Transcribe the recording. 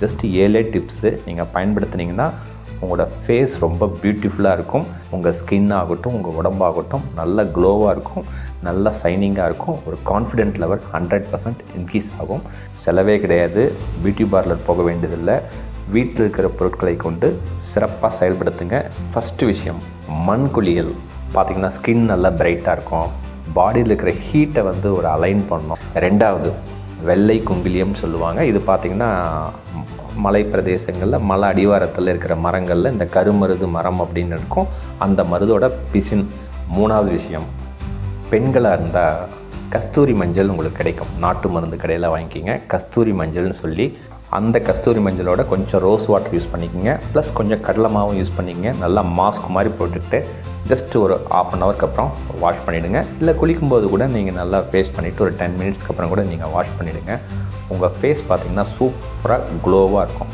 Just ஏழே tips நீங்கள் பயன்படுத்துனீங்கன்னா உங்களோட ஃபேஸ் ரொம்ப பியூட்டிஃபுல்லாக இருக்கும். உங்கள் ஸ்கின் ஆகட்டும் உங்கள் உடம்பாகட்டும் நல்ல க்ளோவாக இருக்கும். நல்ல சைனிங்காக இருக்கும். ஒரு confident level hundred percent increase ஆகும். செலவே கிடையாது. பியூட்டி பார்லர் போக வேண்டியதில்லை. வீட்டில் இருக்கிற பொருட்களை கொண்டு சிறப்பாக செயல்படுத்துங்க. ஃபஸ்ட்டு விஷயம் மண் குளியல். பார்த்திங்கன்னா ஸ்கின் நல்லா பிரைட்டாக இருக்கும். பாடியில் இருக்கிற ஹீட்டை வந்து ஒரு அலைன் பண்ணணும் ரெண்டாவது வெள்ளை குங்கிலியம் சொல்லுவாங்க. இது பார்த்திங்கன்னா மலை பிரதேசங்களில் மலை அடிவாரத்தில் இருக்கிற மரங்களில் இந்த கருமருது மரம் அப்படின்னு இருக்கும். அந்த மருதோட பிசின். மூணாவது விஷயம் பெண்களாக இருந்தால் கஸ்தூரி மஞ்சள் உங்களுக்கு கிடைக்கும். நாட்டு மருந்து கடையில் வாங்கிக்கிங்க. கஸ்தூரி மஞ்சள்னு சொல்லி அந்த கஸ்தூரி மஞ்சளோட கொஞ்சம் ரோஸ் வாட்டர் யூஸ் பண்ணிக்கோங்க. ப்ளஸ் கொஞ்சம் கடலை மாவும் யூஸ் பண்ணிக்கங்க. நல்லா மாஸ்க் மாதிரி போட்டுக்கிட்டு ஜஸ்ட் ஒரு ஆஃப் அன் ஹவருக்கு அப்புறம் வாஷ் பண்ணிவிடுங்க இல்லை குளிக்கும்போது கூட நீங்கள் நல்லா ஃபேஸ் பண்ணிவிட்டு ஒரு டென் மினிட்ஸ்க்கு அப்புறம் கூட நீங்கள் வாஷ் பண்ணிவிடுங்க உங்கள் ஃபேஸ் பார்த்திங்கன்னா சூப்பராக க்ளோவாக இருக்கும்.